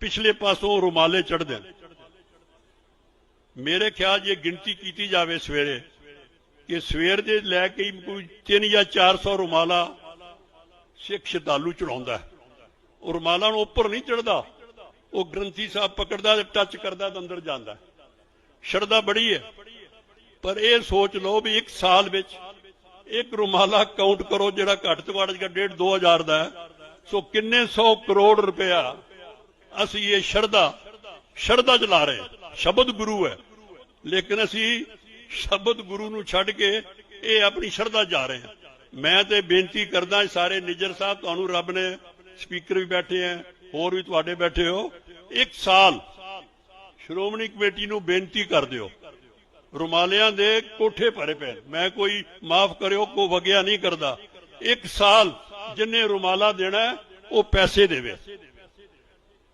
ਪਿਛਲੇ ਪਾਸੋਂ ਰੁਮਾਲੇ ਚੜਦੇ ਨੇ। ਮੇਰੇ ਖਿਆਲ ਜੇ ਗਿਣਤੀ ਕੀਤੀ ਜਾਵੇ ਸਵੇਰੇ ਕਿ ਸਵੇਰ ਦੇ ਲੈ ਕੇ ਕੋਈ 3 ਜਾਂ 400 ਰੁਮਾਲਾ ਸਿੱਖ ਸ਼ਰਧਾਲੂ ਚੜਾਉਂਦਾ ਉਹ ਰੁਮਾਲਾਂ ਨੂੰ ਉੱਪਰ ਨਹੀਂ ਚੜਦਾ ਉਹ ਗ੍ਰੰਥੀ ਸਾਹਿਬ ਪਕੜਦਾ ਤੇ ਟੱਚ ਕਰਦਾ ਤੇ ਅੰਦਰ ਜਾਂਦਾ ਸ਼ਰਧਾ ਬੜੀ ਹੈ, ਪਰ ਇਹ ਸੋਚ ਲਓ ਵੀ ਇੱਕ ਸਾਲ ਵਿੱਚ ਇੱਕ ਰੁਮਾਲਾ ਕਾਊਂਟ ਕਰੋ ਜਿਹੜਾ ਘੱਟ ਤੋਂ ਘੱਟ ਜਿਹੜਾ 1.5 2000 ਦਾ ਸੋ ਕਿੰਨੇ 100 ਕਰੋੜ ਰੁਪਇਆ ਅਸੀਂ ਇਹ ਸ਼ਰਧਾ ਸ਼ਰਧਾ ਚਲਾ ਰਹੇ ਸ਼ਬਦ ਗੁਰੂ ਹੈ। ਲੇਕਿਨ ਅਸੀਂ ਸ਼ਬਦ ਗੁਰੂ ਨੂੰ ਛੱਡ ਕੇ ਇਹ ਆਪਣੀ ਸ਼ਰਧਾ ਜਾ ਰਹੇ ਹਾਂ। ਮੈਂ ਤੇ ਬੇਨਤੀ ਕਰਦਾ ਸਾਰੇ ਨਿਜਰ ਸਾਹਿਬ, ਤੁਹਾਨੂੰ ਰੱਬ ਨੇ ਸਪੀਕਰ ਵੀ ਬੈਠੇ ਆ ਹੋਰ ਵੀ ਤੁਹਾਡੇ ਬੈਠੇ ਹੋ। ਇੱਕ ਸਾਲ ਸ਼੍ਰੋਮਣੀ ਕਮੇਟੀ ਨੂੰ ਬੇਨਤੀ ਕਰ ਦਿਓ ਰੁਮਾਲਿਆਂ ਦੇ ਕੋਠੇ ਭਰੇ ਪਏ ਮੈਂ ਕੋਈ ਮਾਫ ਕਰਿਓ ਕੋ ਵਗਿਆ ਨਹੀਂ ਕਰਦਾ। ਇੱਕ ਸਾਲ ਜਿੰਨੇ ਰੁਮਾਲਾ ਦੇਣਾ ਉਹ ਪੈਸੇ ਦੇਵੇ।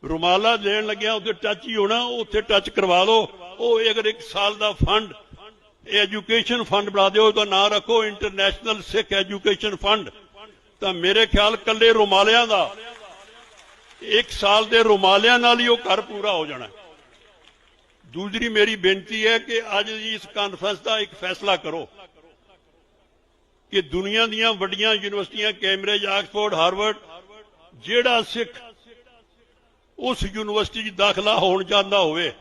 ਰੁਮਾਲਾ ਦੇਣ ਲੱਗਿਆ ਉੱਥੇ ਟੱਚ ਹੀ ਹੋਣਾ ਉੱਥੇ ਟੱਚ ਕਰਵਾ ਲਓ। ਉਹ ਅਗਰ ਇੱਕ ਸਾਲ ਦਾ ਫੰਡ ਐਜੂਕੇਸ਼ਨ ਫੰਡ ਬਣਾ ਦਿਓ, ਉਹਦਾ ਨਾਂ ਰੱਖੋ ਇੰਟਰਨੈਸ਼ਨਲ ਸਿੱਖ ਐਜੂਕੇਸ਼ਨ ਫੰਡ ਤਾਂ ਮੇਰੇ ਖਿਆਲ ਕੱਲੇ ਰੁਮਾਲਿਆਂ ਦਾ, ਇੱਕ ਸਾਲ ਦੇ ਰੁਮਾਲਿਆਂ ਨਾਲ ਹੀ ਉਹ ਘਰ ਪੂਰਾ ਹੋ ਜਾਣਾ। ਦੂਸਰੀ ਮੇਰੀ ਬੇਨਤੀ ਹੈ ਕਿ ਅੱਜ ਦੀ ਇਸ ਕਾਨਫਰੰਸ ਦਾ ਇੱਕ ਫੈਸਲਾ ਕਰੋ ਕਿ ਦੁਨੀਆ ਦੀਆਂ ਵੱਡੀਆਂ ਯੂਨੀਵਰਸਿਟੀਆਂ ਕੈਂਬਰਿਜ ਆਕਸਫੋਰਡ ਹਾਰਵਰਡ ਜਿਹੜਾ ਸਿੱਖ ਉਸ ਯੂਨੀਵਰਸਿਟੀ 'ਚ ਦਾਖਲਾ ਹੋਣ ਜਾਂਦਾ ਹੋਵੇ,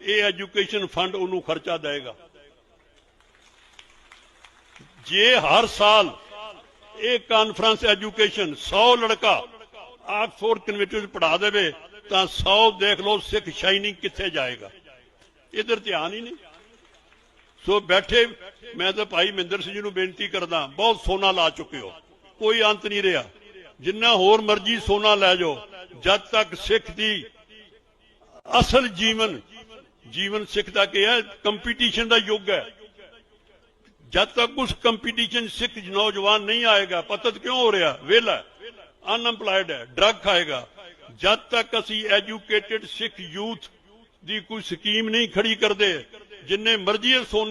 ਇਹ ਐਜੂਕੇਸ਼ਨ ਫੰਡ ਉਹਨੂੰ ਖਰਚਾ ਦੇਗਾ ਜੇ ਹਰ ਸਾਲ ਇਹ ਕਾਨਫਰੰਸ ਐਜੂਕੇਸ਼ਨ 100 ਲੜਕਾ ਆਕਸਫੋਰਡ ਕਨਵੈਂਸ਼ਨ ਪੜਾ ਦੇਵੇ, ਤਾਂ 100 ਦੇਖ ਲਓ ਸਿੱਖ ਸ਼ਾਈਨਿੰਗ ਕਿੱਥੇ ਜਾਏਗਾ। ਇਧਰ ਧਿਆਨ ਹੀ ਨਹੀਂ। ਸੋ ਬੈਠੇ, ਮੈਂ ਤਾਂ ਭਾਈ ਮਹਿੰਦਰ ਸਿੰਘ ਜੀ ਨੂੰ ਬੇਨਤੀ ਕਰਦਾ, ਬਹੁਤ ਸੋਨਾ ਲਾ ਚੁੱਕੇ ਹੋ। ਕੋਈ ਅੰਤ ਨਹੀਂ ਰਿਹਾ। ਜਿੰਨਾ ਹੋਰ ਮਰਜ਼ੀ ਸੋਨਾ ਲੈ ਜਾਓ। ਜਦ ਤੱਕ ਸਿੱਖ ਦੀ ਅਸਲ ਜੀਵਨ ਜੀਵਨ ਸਿੱਖ ਦਾ ਕੀ ਹੈ? ਕੰਪੀਟੀਸ਼ਨ ਦਾ ਯੁੱਗ ਹੈ। ਜਦ ਤੱਕ ਉਸ ਕੰਪੀਟੀਸ਼ਨ ਸਿੱਖ ਨੌਜਵਾਨ ਨਹੀਂ ਆਏਗਾ, ਪਤਤ ਕਿਉਂ ਹੋ ਰਿਹਾ? ਵਿਹਲਾ ਅਨਐਮਪਲਾਇਡ ਹੈ ਡਰੱਗ ਖਾਏਗਾ। ਜਦ ਤੱਕ ਅਸੀਂ ਐਜੂਕੇਟਿਡ ਸਿੱਖ ਯੂਥ ਦੀ ਕੋਈ ਸਕੀਮ ਨਹੀਂ ਖੜੀ ਕਰਦੇ, ਜਿੰਨੇ ਮਰਜ਼ੀ ਇਹ ਸੋਨੇ